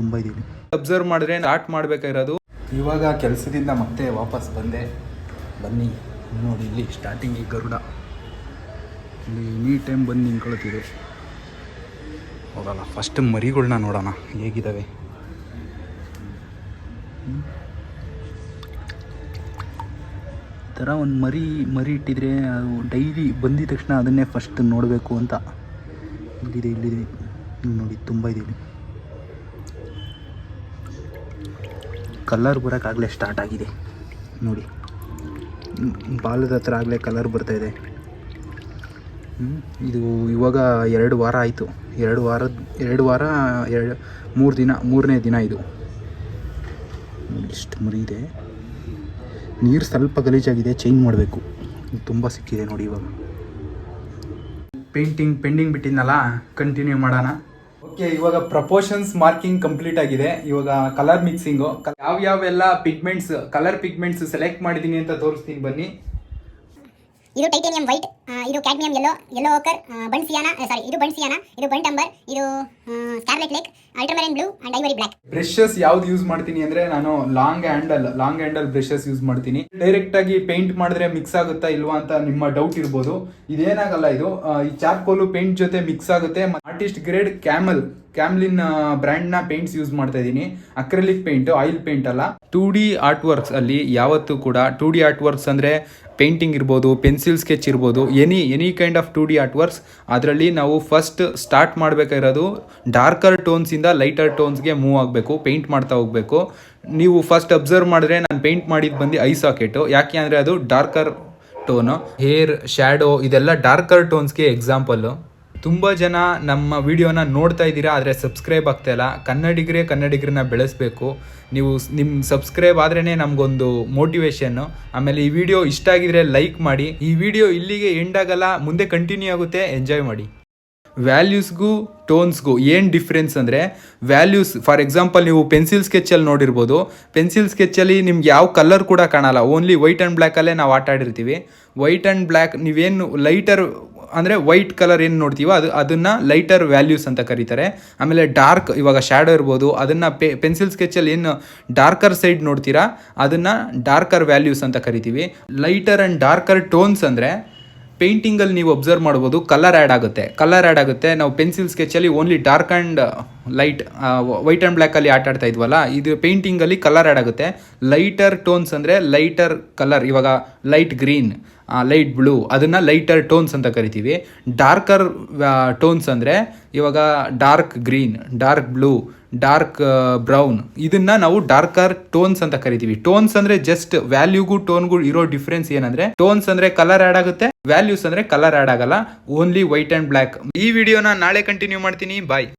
ತುಂಬ ಇದ್ದೀವಿ ಅಬ್ಸರ್ವ್ ಮಾಡಿದ್ರೆ ಸ್ಟಾರ್ಟ್ ಮಾಡಬೇಕಾಗಿರೋದು. ಇವಾಗ ಕೆಲಸದಿಂದ ಮತ್ತೆ ವಾಪಸ್ ಬಂದೆ. ಬನ್ನಿ ನೋಡಿ ಇಲ್ಲಿ ಸ್ಟಾರ್ಟಿಂಗ್ ಈ ಗರುಡ. ಇಲ್ಲಿ ಎನಿ ಟೈಮ್ ಬಂದು ನಿಂತ್ಕೊಳ್ತಿದೆ. ಹೋಗಲ್ಲ ಫಸ್ಟ್ ಮರಿಗಳನ್ನ ನೋಡೋಣ ಹೇಗಿದ್ದಾವೆ ಥರ ಒಂದು ಮರಿ ಮರಿ ಇಟ್ಟಿದ್ರೆ ಅದು ಡೈಲಿ ಬಂದಿದ ತಕ್ಷಣ ಅದನ್ನೇ ಫಸ್ಟ್ ನೋಡಬೇಕು ಅಂತ. ಇಲ್ಲಿದೆ ಇಲ್ಲಿದೆ. ಇಲ್ಲಿ ನೋಡಿ ತುಂಬ ಇದೆ ಇಲ್ಲಿ ಕಲರ್ ಬರೋಕ್ಕಾಗಲೇ ಸ್ಟಾರ್ಟ್ ಆಗಿದೆ. ನೋಡಿ. ಬಾಲದ ಹತ್ರ ಆಗಲೇ ಕಲರ್ ಬರ್ತಾಯಿದೆ ಇದು. ಇವಾಗ ಎರಡು ವಾರ ಆಯಿತು. ಎರಡು ವಾರದ ಎರಡು ವಾರ, ಎರಡು, ಮೂರು ದಿನ, ಮೂರನೇ ದಿನ ಇದು. ಇಷ್ಟು ಮರಿ ಇದೆ. ನೀರು ಸ್ವಲ್ಪ ಗಲೀಜಾಗಿದೆ ಚೇಂಜ್ ಮಾಡಬೇಕು. ತುಂಬ ಸಿಕ್ಕಿದೆ ನೋಡಿ ಇವಾಗ. ಪೇಂಟಿಂಗ್ ಪೆಂಡಿಂಗ್ ಬಿಟ್ಟಿದ್ನಲ್ಲ ಕಂಟಿನ್ಯೂ ಮಾಡೋಣ. ಓಕೆ, ಇವಾಗ ಪ್ರಪೋರ್ಷನ್ಸ್ ಮಾರ್ಕಿಂಗ್ ಕಂಪ್ಲೀಟ್ ಆಗಿದೆ. ಇವಾಗ ಕಲರ್ ಮಿಕ್ಸಿಂಗು ಯಾವ ಯಾವೆಲ್ಲ ಪಿಗ್ಮೆಂಟ್ಸ್ ಕಲರ್ ಪಿಗ್ಮೆಂಟ್ಸ್ ಸೆಲೆಕ್ಟ್ ಮಾಡಿದ್ದೀನಿ ಅಂತ ತೋರಿಸ್ತೀನಿ ಬನ್ನಿ. ಇದು ಟೈಟೇನಿಯಂ ವೈಟ್ ಇದು cadmium yellow yellow ochre burnt sienna sorry ಇದು ಬಣ್ಸಿಯಾನ ಇದು ಬಂಟ್ ಅಂಬರ್ ಇದು scarlet lake ultramarine blue and ivory black brushes ಯಾವ್ದು ಯೂಸ್ ಮಾಡ್ತೀನಿ ಅಂದ್ರೆ ನಾನು long handle long handle brushes use ಮಾಡ್ತೀನಿ. ಡೈರೆಕ್ಟ್ ಆಗಿ ಪೇಂಟ್ ಮಾಡಿದ್ರೆ ಮಿಕ್ಸ್ ಆಗುತ್ತಾ ಇಲ್ವಾ ಅಂತ ನಿಮ್ಮ ಡೌಟ್ ಇರ್ಬೋದು. ಇದೇನಾಗಲ್ಲ ಇದು ಈ ಚಾರ್ಕೋಲು ಪೇಂಟ್ ಜೊತೆ ಮಿಕ್ಸ್ ಆಗುತ್ತೆ. ಆರ್ಟಿಸ್ಟ್ ಗ್ರೇಡ್ ಕ್ಯಾಮಲ್ ಕ್ಯಾಮ್ಲಿನ್ನ ಪೇಂಟ್ಸ್ ಯೂಸ್ ಮಾಡ್ತಾ ಇದ್ದೀನಿ. ಅಕ್ರೆಲಿಕ್ ಪೇಂಟ್ ಆಯಿಲ್ ಪೇಂಟ್ ಅಲ್ಲ. ಟೂ ಡಿ ಆರ್ಟ್ ವರ್ಕ್ಸ್ ಅಲ್ಲಿ ಯಾವತ್ತೂ ಕೂಡ ಟೂ ಡಿ ಆರ್ಟ್ ವರ್ಕ್ಸ್ ಅಂದ್ರೆ ಪೇಂಟಿಂಗ್ ಇರ್ಬೋದು, ಪೆನ್ಸಿಲ್ ಸ್ಕೆಚ್ ಇರ್ಬೋದು, any any kind of two D art works ಅದರಲ್ಲಿ ನಾವು ಫಸ್ಟ್ ಸ್ಟಾರ್ಟ್ ಮಾಡಬೇಕಾಗಿರೋದು ಡಾರ್ಕರ್ ಟೋನ್ಸಿಂದ ಲೈಟರ್ ಟೋನ್ಸ್ಗೆ ಮೂವ್ ಆಗಬೇಕು ಪೇಂಟ್ ಮಾಡ್ತಾ ಹೋಗಬೇಕು. ನೀವು ಫಸ್ಟ್ ಅಬ್ಸರ್ವ್ ಮಾಡಿದ್ರೆ ನಾನು ಪೇಂಟ್ ಮಾಡಿದ್ದು ಬಂದು ಐ ಸಾಕೆಟು ಯಾಕೆ ಅಂದರೆ ಅದು ಡಾರ್ಕರ್ ಟೋನು ಹೇರ್ ಶ್ಯಾಡೋ ಇದೆಲ್ಲ ಡಾರ್ಕರ್ ಟೋನ್ಸ್ಗೆ ಎಕ್ಸಾಂಪಲ್ಲು ತುಂಬ ಜನ ನಮ್ಮ ವಿಡಿಯೋನ ನೋಡ್ತಾ ಇದ್ದೀರಾ, ಆದರೆ ಸಬ್ಸ್ಕ್ರೈಬ್ ಆಗ್ತಾಯಿಲ್ಲ ಕನ್ನಡಿಗರೇ ಕನ್ನಡಿಗರನ್ನ ಬೆಳೆಸಬೇಕು. ನೀವು ನಿಮ್ಮ ಸಬ್ಸ್ಕ್ರೈಬ್ ಆದ್ರೇ ನಮಗೊಂದು ಮೋಟಿವೇಶನ್ನು ಆಮೇಲೆ ಈ ವಿಡಿಯೋ ಇಷ್ಟ ಆಗಿದ್ರೆ ಲೈಕ್ ಮಾಡಿ. ಈ ವಿಡಿಯೋ ಇಲ್ಲಿಗೆ ಎಂಡ್ ಆಗಲ್ಲ, ಮುಂದೆ ಕಂಟಿನ್ಯೂ ಆಗುತ್ತೆ. ಎಂಜಾಯ್ ಮಾಡಿ. ವ್ಯಾಲ್ಯೂಸ್ಗೂ, ಟೋನ್ಸ್ಗೂ ಏನು ಡಿಫ್ರೆನ್ಸ್ ಅಂದರೆ, ವ್ಯಾಲ್ಯೂಸ್, ಫಾರ್ ಎಕ್ಸಾಂಪಲ್ ನೀವು ಪೆನ್ಸಿಲ್ ಸ್ಕೆಚ್ಚಲ್ಲಿ ನೋಡಿರ್ಬೋದು. ಪೆನ್ಸಿಲ್ ಸ್ಕೆಚಲ್ಲಿ ನಿಮ್ಗೆ ಯಾವ ಕಲರ್ ಕೂಡ ಕಾಣಲ್ಲ. ಓನ್ಲಿ ವೈಟ್ ಆ್ಯಂಡ್ ಬ್ಲ್ಯಾಕಲ್ಲೇ ನಾವು ಆಟ ಆಡಿರ್ತೀವಿ. ವೈಟ್ ಆ್ಯಂಡ್ ಬ್ಲ್ಯಾಕ್, ನೀವೇನು ಲೈಟರ್ ಅಂದರೆ ವೈಟ್ ಕಲರ್ ಏನು ನೋಡ್ತೀವೋ ಅದು, ಅದನ್ನು ಲೈಟರ್ ವ್ಯಾಲ್ಯೂಸ್ ಅಂತ ಕರೀತಾರೆ. ಆಮೇಲೆ ಡಾರ್ಕ್ ಇವಾಗ ಶ್ಯಾಡೋ ಇರ್ಬೋದು, ಅದನ್ನು ಪೆ ಪೆನ್ಸಿಲ್ ಸ್ಕೆಚಲ್ಲಿ ಏನು ಡಾರ್ಕರ್ ಸೈಡ್ ನೋಡ್ತೀರಾ, ಅದನ್ನು ಡಾರ್ಕರ್ ವ್ಯಾಲ್ಯೂಸ್ ಅಂತ ಕರಿತೀವಿ. ಲೈಟರ್ ಆ್ಯಂಡ್ ಡಾರ್ಕರ್ ಟೋನ್ಸ್ ಅಂದರೆ ಪೇಂಟಿಂಗಲ್ಲಿ ನೀವು ಅಬ್ಸರ್ವ್ ಮಾಡ್ಬೋದು ಕಲರ್ ಆ್ಯಡ್ ಆಗುತ್ತೆ. ಕಲರ್ ಆ್ಯಡ್ ಆಗುತ್ತೆ, ನಾವು pencil ಸ್ಕೆಚಲ್ಲಿ only dark and light white and ಬ್ಲ್ಯಾಕಲ್ಲಿ ಆಟ ಆಡ್ತಾ ಇದ್ವಲ್ಲ, ಇದು ಪೇಂಟಿಂಗಲ್ಲಿ ಕಲರ್ ಆ್ಯಡ್ ಆಗುತ್ತೆ. ಲೈಟರ್ ಟೋನ್ಸ್ ಅಂದರೆ ಲೈಟರ್ ಕಲರ್ ಇವಾಗ ಲೈಟ್ ಗ್ರೀನ್ ಲೈಟ್ ಬ್ಲೂ ಅದನ್ನು ಲೈಟರ್ ಟೋನ್ಸ್ ಅಂತ ಕರಿತೀವಿ. ಡಾರ್ಕರ್ ಟೋನ್ಸ್ ಅಂದರೆ ಇವಾಗ dark green dark blue dark brown ಇದನ್ನು ನಾವು ಡಾರ್ಕರ್ ಟೋನ್ಸ್ ಅಂತ ಕರಿತೀವಿ. ಟೋನ್ಸ್ ಅಂದರೆ ಜಸ್ಟ್ ವ್ಯಾಲ್ಯೂಗೂ ಟೋನ್ಗೂ ಇರೋ ಡಿಫ್ರೆನ್ಸ್ ಏನಂದರೆ ಟೋನ್ಸ್ ಅಂದರೆ ಕಲರ್ ಆ್ಯಡ್ ಆಗುತ್ತೆ ವ್ಯಾಲ್ಯೂಸ್ ಅಂದರೆ ಕಲರ್ ಆ್ಯಡ್ ಆಗಲ್ಲ ಓನ್ಲಿ ವೈಟ್ ಆ್ಯಂಡ್ ಬ್ಲ್ಯಾಕ್ ಈ ವಿಡಿಯೋನ ನಾಳೆ ಕಂಟಿನ್ಯೂ ಮಾಡ್ತೀನಿ. ಬಾಯ್